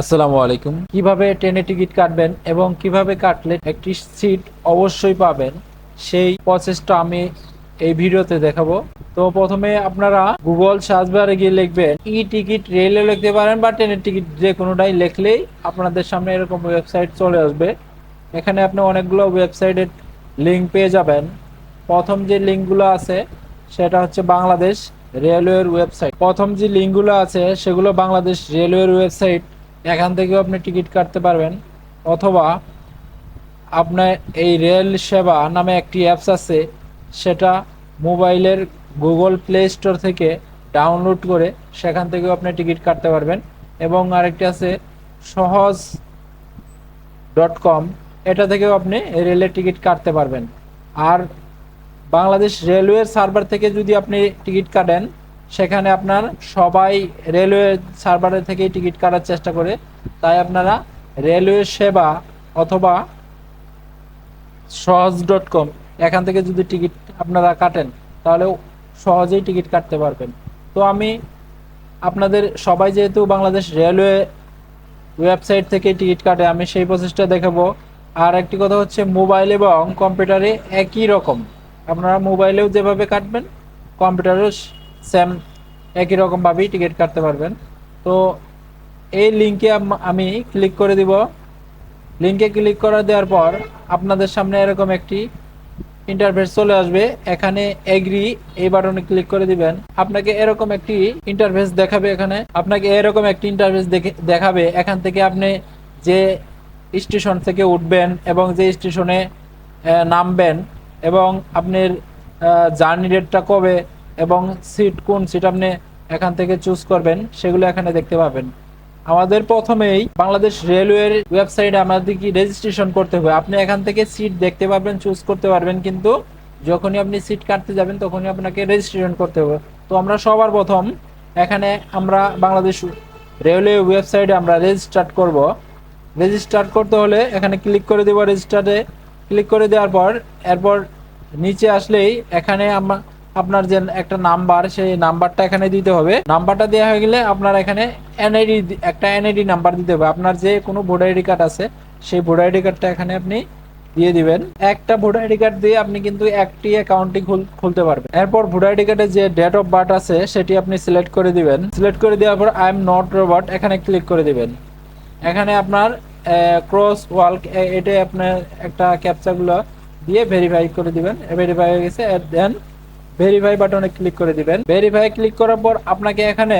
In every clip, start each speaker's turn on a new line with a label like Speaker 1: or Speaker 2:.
Speaker 1: আসসালামু আলাইকুম। কীভাবে ট্রেনে টিকিট কাটবেন এবং কীভাবে কাটলে একটি সিট অবশ্যই পাবেন, সেই প্রসেসটা আমি এই ভিডিওতে দেখাবো। তো প্রথমে আপনারা গুগল সার্চ বারে গিয়ে লিখবেন ই টিকিট রেলে লিখতে পারেন বা ট্রেনের টিকিট যে কোনোটাই লিখলেই আপনাদের সামনে এরকম ওয়েবসাইট চলে আসবে। এখানে আপনি অনেকগুলো ওয়েবসাইটের লিঙ্ক পেয়ে যাবেন। প্রথম যে লিঙ্কগুলো আছে, সেটা হচ্ছে বাংলাদেশ রেলওয়ের ওয়েবসাইট। প্রথম যে লিঙ্কগুলো আছে, সেগুলো বাংলাদেশ রেলওয়ের ওয়েবসাইট। এখান থেকেও আপনি টিকিট কাটতে পারবেন। অথবা আপনার এই রেল সেবা নামে একটি অ্যাপস আছে, সেটা মোবাইলের গুগল প্লে স্টোর থেকে ডাউনলোড করে সেখান থেকেও আপনি টিকিট কাটতে পারবেন। এবং আরেকটি আছে সহজ ডট কম, এটা থেকেও আপনি রেলের টিকিট কাটতে পারবেন। আর বাংলাদেশ রেলওয়ের সার্ভার থেকে যদি আপনি টিকিট কাটেন সেখানে আপনার সবাই রেলওয়ে সার্ভারের থেকেই টিকিট কাটার চেষ্টা করে। তাই আপনারা রেলওয়ে সেবা অথবা সহজ ডট কম এখান থেকে যদি টিকিট আপনারা কাটেন, তাহলে সহজেই টিকিট কাটতে পারবেন। তো আমি আপনাদের সবাই যেহেতু বাংলাদেশ রেলওয়ে ওয়েবসাইট থেকে টিকিট কাটে, আমি সেই প্রসেসটা দেখাবো। আর একটি কথা হচ্ছে, মোবাইল এবং কম্পিউটারে একই রকম। আপনারা মোবাইলেও যেভাবে কাটবেন, কম্পিউটারেও সেম একই রকমভাবেই টিকিট কাটতে পারবেন। তো এই লিঙ্কে আমি ক্লিক করে দিব। লিঙ্কে ক্লিক করে দেওয়ার পর আপনাদের সামনে এরকম একটি ইন্টারফেস চলে আসবে। এখানে এগ্রি এই বাটনে ক্লিক করে দিবেন। আপনাকে এরকম একটি ইন্টারফেস দেখাবে এখানে। আপনাকে এরকম একটি ইন্টারফেস দেখাবে। এখান থেকে আপনি যে স্টেশন থেকে উঠবেন এবং যে স্টেশনে নামবেন এবং আপনার জার্নি ডেটটা কবে এবং সিট কোন সিট আপনি এখান থেকে চুজ করবেন, সেগুলো এখানে দেখতে পাবেন। আমাদের প্রথমেই বাংলাদেশ রেলওয়ের ওয়েবসাইটে আমাদের কি রেজিস্ট্রেশন করতে হবে। আপনি এখান থেকে সিট দেখতে পারবেন চুজ করতে পারবেন, কিন্তু যখনই আপনি সিট কাটতে যাবেন, তখনই আপনাকে রেজিস্ট্রেশন করতে হবে। তো আমরা সবার প্রথম এখানে আমরা বাংলাদেশ রেলওয়ে ওয়েবসাইটে আমরা রেজিস্টার করব। রেজিস্টার করতে হলে এখানে ক্লিক করে দেবো রেজিস্টারে ক্লিক করে দেওয়ার পর, এরপর নিচে আসলেই এখানে আমরা আপনার যে একটা নাম্বার, সেই নাম্বারটা এখানে দিতে হবে। নাম্বারটা দেওয়া হয়ে গেলে আপনার এখানে এনআইডি একটা এনআইডি নাম্বার দিতে হবে। আপনার যে কোনো ভোটার আইডি কার্ড আছে, সেই ভোটার আইডি কার্ডটা এখানে আপনি দিয়ে দিবেন। একটা ভোটার আইডি কার্ড দিয়ে আপনি কিন্তু একটি অ্যাকাউন্টই খুলতে পারবেন। এরপর ভোটার আইডি কার্ডে যে ডেট অফ বার্থ আছে, সেটি আপনি সিলেক্ট করে দিবেন। সিলেক্ট করে দেওয়ার পর আই এম নট রোবট এখানে ক্লিক করে দিবেন। এখানে আপনার ক্রস ওয়াল এটাই আপনার একটা ক্যাপচাগুলো দিয়ে ভেরিফাই করে দিবেন। ভেরিফাই হয়ে গেছে দেন ভেরিফাই বাটনে ক্লিক করে দিবেন। ভেরিফাই ক্লিক করার পর আপনাকে এখানে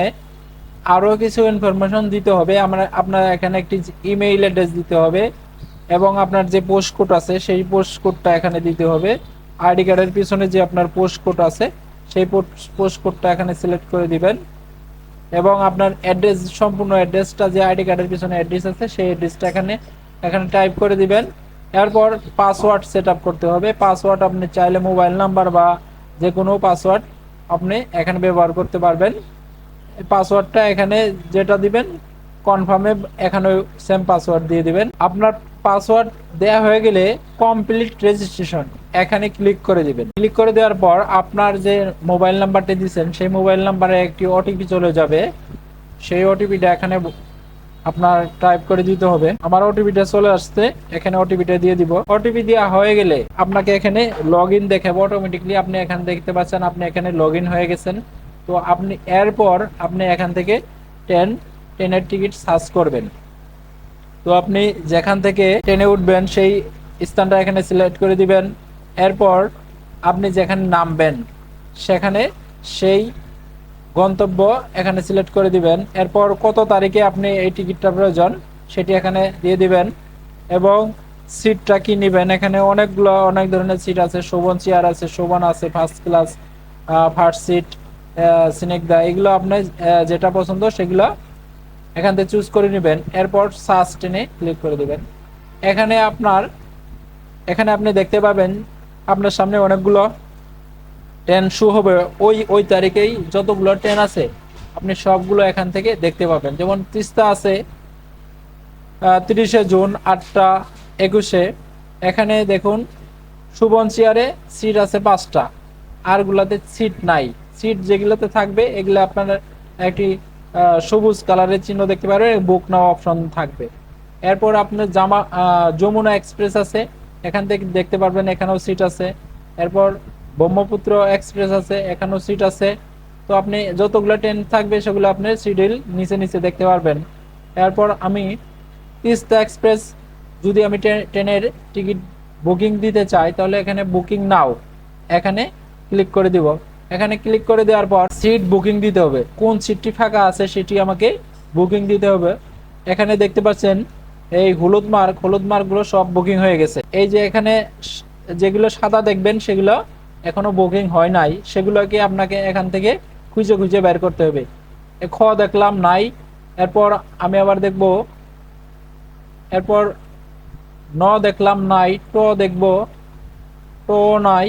Speaker 1: আরও কিছু ইনফরমেশন দিতে হবে। আমরা, আপনার এখানে একটি ইমেইল অ্যাড্রেস দিতে হবে এবং আপনার যে পোস্ট কোড আছে, সেই পোস্ট কোডটা এখানে দিতে হবে। আইডি কার্ডের পিছনে যে আপনার পোস্ট কোড আছে, সেই পোস্ট কোডটা এখানে সিলেক্ট করে দিবেন। এবং আপনার অ্যাড্রেস সম্পূর্ণ অ্যাড্রেসটা যে আইডি কার্ডের পিছনে অ্যাড্রেস আছে, সেই অ্যাড্রেসটা এখানে এখানে টাইপ করে দিবেন। এরপর পাসওয়ার্ড সেট করতে হবে। পাসওয়ার্ড আপনি চাইলে মোবাইল নাম্বার বা যে কোনো পাসওয়ার্ড আপনি এখানে ব্যবহার করতে পারবেন। পাসওয়ার্ডটা এখানে যেটা দিবেন কনফার্মে এখানে সেম পাসওয়ার্ড দিয়ে দিবেন। আপনার পাসওয়ার্ড দেয়া হয়ে গেলে কমপ্লিট রেজিস্ট্রেশন এখানে ক্লিক করে দিবেন। ক্লিক করে দেওয়ার পর আপনার যে মোবাইল নাম্বারটি দিয়েছেন, সেই মোবাইল নাম্বারে একটি ওটিপি চলে যাবে। সেই ওটিপিটা এখানে আপনার টাইপ করে দিতে হবে। আমার ওটিপিটা চলে আসছে, এখানে ওটিপিটা দিয়ে দিব। ওটিপি দেওয়া হয়ে গেলে আপনাকে এখানে লগ ইন দেখাবো। অটোমেটিকলি আপনি এখানে দেখতে পাচ্ছেন, আপনি এখানে লগ হয়ে গেছেন। তো আপনি এরপর আপনি এখান থেকে ট্রেন ট্রেনের টিকিট সার্চ করবেন। তো আপনি যেখান থেকে ট্রেনে উঠবেন, সেই স্থানটা এখানে সিলেক্ট করে দিবেন। এরপর আপনি যেখানে নামবেন, সেখানে সেই গন্তব্য এখানে সিলেক্ট করে দিবেন। এরপর কত তারিখে আপনি এই টিকিটটা প্রয়োজন সেটি এখানে দিয়ে দিবেন এবং সিটটা কি নেবেন? এখানে অনেকগুলো, অনেক ধরনের সিট আছে। শোভন চেয়ার আছে, শোভন আছে ফার্স্ট ক্লাস ফার্স্ট সিট সিনেকদা এগুলো আপনি যেটা পছন্দ সেগুলো এখান থেকে চুজ করে নেবেন। এরপর সার্চ টেনে ক্লিক করে দিবেন। এখানে আপনার, এখানে আপনি দেখতে পাবেন, আপনার সামনে অনেকগুলো ট্রেন শু হবে। ওই ওই তারিখেই যতগুলো ট্রেন আছে, আপনি সবগুলো এখান থেকে দেখতে পাবেন। যেমন তিস্তা আছে তিরিশে জুন, আটটা, একুশে। এখানে দেখুন, সুবন চেয়ারে সিট আছে পাঁচটা। আরগুলাতে সিট নাই। সিট যেগুলোতে থাকবে, এগুলো আপনার একটি সবুজ কালারের চিহ্ন দেখতে পারবেন বুক নাও অপশন থাকবে। এরপর আপনার জামা যমুনা এক্সপ্রেস আছে, এখান থেকে দেখতে পারবেন এখানেও সিট আছে। এরপর ব্রহ্মপুত্র এক্সপ্রেস আছে, এখানেও সিট আছে। তো আপনি যতগুলো ট্রেন থাকবে সেগুলো আপনি সিডিল নিচে নিচে দেখতে পারবেন। এরপর আমি তিস্তা এক্সপ্রেস, যদি আমি ট্রেনের টিকিট বুকিং দিতে চাই, তাহলে এখানে বুকিং নাও। এখানে ক্লিক করে দিব। এখানে ক্লিক করে দেওয়ার পর সিট বুকিং দিতে হবে। কোন সিটটি ফাঁকা আছে সেটি আমাকে বুকিং দিতে হবে। এখানে দেখতে পাচ্ছেন এই হলুদ মার্ক হলুদ মার্কগুলো সব বুকিং হয়ে গেছে। এই যে এখানে যেগুলো সাদা দেখবেন সেগুলো এখনও বুকিং হয় নাই, সেগুলোকে আপনাকে এখান থেকে খুঁজে খুঁজে বের করতে হবে। খ দেখলাম নাই, এরপর আমি আবার দেখব, এরপর ন দেখলাম নাই, ট দেখব, ট নাই।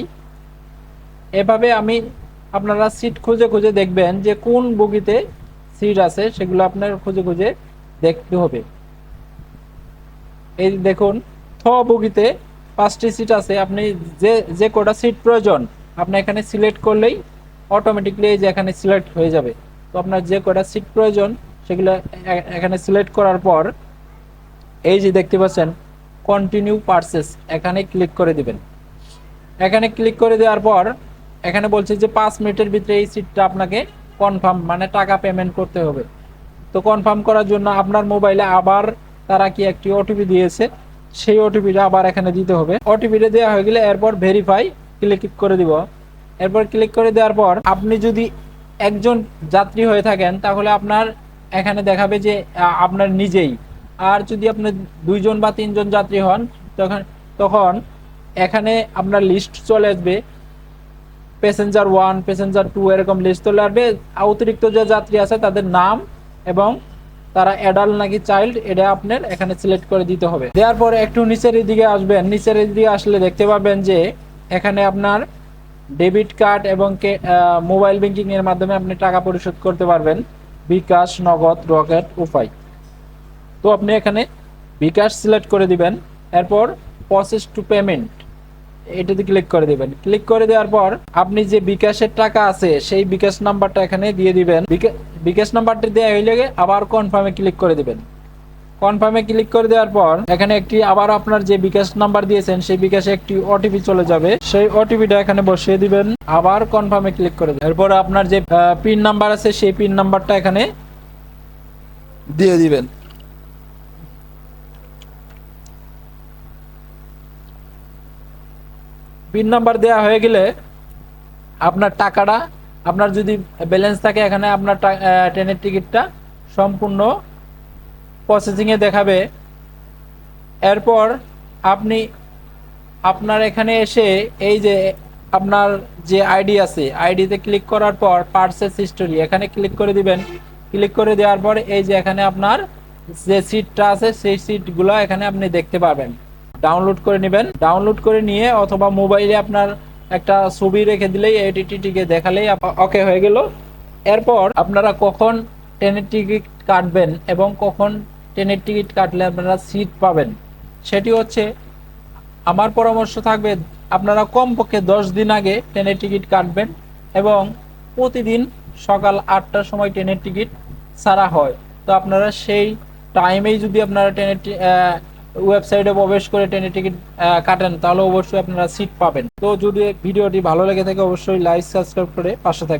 Speaker 1: এভাবে আমি আপনারা সিট খুঁজে খুঁজে দেখবেন যে কোন বগিতে সিট আছে, সেগুলো আপনার খুঁজে খুঁজে দেখতে হবে। এই দেখুন থ বগিতে পাঁচটি সিট আছে, আপনি যে যে কটা সিট প্রয়োজন, আপনি এখানে সিলেক্ট করলেই অটোমেটিকলি এই যে এখানে সিলেক্ট হয়ে যাবে। তো আপনার যে কটা সিট প্রয়োজন, সেগুলো এখানে সিলেক্ট করার পর, এই যে দেখতে পাচ্ছেন কন্টিনিউ পারচেস এখানে ক্লিক করে দিবেন। এখানে ক্লিক করে দেওয়ার পর, এখানে বলছে যে পাঁচ মিনিটের ভিতরে এই সিটটা আপনাকে কনফার্ম মানে টাকা পেমেন্ট করতে হবে। তো কনফার্ম করার জন্য আপনার মোবাইলে আবার তারা কি একটি ওটিপি দিয়েছে সেই ওটিপিটা আবার এখানে দিতে হবে। ওটিপিটা দেওয়া হয়ে গেলে এরপর ভেরিফাই ক্লিক করে দিব। এরপর ক্লিক করে দেওয়ার পর আপনি যদি একজন যাত্রী হয়ে থাকেন, তাহলে আপনার এখানে দেখাবে যে আপনার নিজেই। আর যদি আপনার দুইজন বা তিনজন যাত্রী হন, তখন তখন এখানে আপনার লিস্ট চলে আসবে। প্যাসেঞ্জার ওয়ান প্যাসেঞ্জার টু এরকম লিস্ট চলে আসবে। অতিরিক্ত যে যাত্রী আছে, তাদের নাম এবং তারা অ্যাডাল্ট নাকি চাইল্ড এটা আপনার এখানে সিলেক্ট করে দিতে হবে। দেওয়ার পরে একটু নিচের দিকে আসবেন। নিচের দিকে আসলে দেখতে পাবেন যে, এখানে আপনার ডেবিট কার্ড এবং মোবাইল ব্যাংকিং এর মাধ্যমে আপনি টাকা পরিশোধ করতে পারবেন। বিকাশ, নগদ, রকেট, উপায়। তো আপনি এখানে বিকাশ সিলেক্ট করে দিবেন। এরপর প্রসেস টু পেমেন্ট এটাতে ক্লিক করে দিবেন। ক্লিক করে দেওয়ার পর আপনি যে বিকাশের টাকা আছে, সেই বিকাশ নাম্বারটা এখানে দিয়ে দিবেন। বিকাশ নাম্বারটি দেওয়া গিয়ে আবার কনফার্মে ক্লিক করে দিবেন। কনফার্মে ক্লিক করে দেওয়ার পর এখানে একটি আবার আপনার যে বিকাশ নাম্বার দিয়েছেন, সেই বিকাশে একটি ওটিপি চলে যাবে। সেই ওটিপিটা এখানে বসিয়ে দিবেন, আবার কনফার্মে ক্লিক করে দেবেন। এরপর আপনার যে পিন নাম্বার আছে, সেই পিন নাম্বারটা এখানে দিয়ে দিবেন। পিন নাম্বার দেওয়া হয়ে গেলে আপনার টাকাটা, আপনার যদি ব্যালেন্স থাকে, এখানে আপনার ট্রেনের টিকিটটা সম্পূর্ণ প্রসেসিংয়ে দেখাবে। এরপর আপনি, আপনার এখানে এসে এই যে আপনার যে আইডি আছে আইডিতে ক্লিক করার পর পার্সেস হিস্টোরি এখানে ক্লিক করে দিবেন। ক্লিক করে দেওয়ার পর এই যে এখানে আপনার যে সিটটা আছে, সেই সিটগুলো এখানে আপনি দেখতে পাবেন ডাউনলোড করে নেবেন। ডাউনলোড করে নিয়ে অথবা মোবাইলে আপনার একটা ছবি রেখে দিলেই এডিটিটিকে দেখালেই ওকে হয়ে গেল। এরপর আপনারা কখন ট্রেনের টিকিট কাটবেন এবং কখন ট্রেনের টিকিট কাটলে আপনারা সিট পাবেন, সেটি হচ্ছে আমার পরামর্শ থাকবে আপনারা কমপক্ষে দশ দিন আগে ট্রেনের টিকিট কাটবেন এবং প্রতিদিন সকাল আটটার সময় ট্রেনের টিকিট ছাড়া হয়। তো আপনারা সেই টাইমেই যদি আপনারা ট্রেনের ওয়েবসাইটে প্রবেশ করে ট্রেনের টিকিট কাটেন, তাহলে অবশ্যই আপনারা সিট পাবেন। তো যদি ভিডিওটি ভালো লেগে থাকে, অবশ্যই লাইক সাবস্ক্রাইব করে পাশে থাকবেন।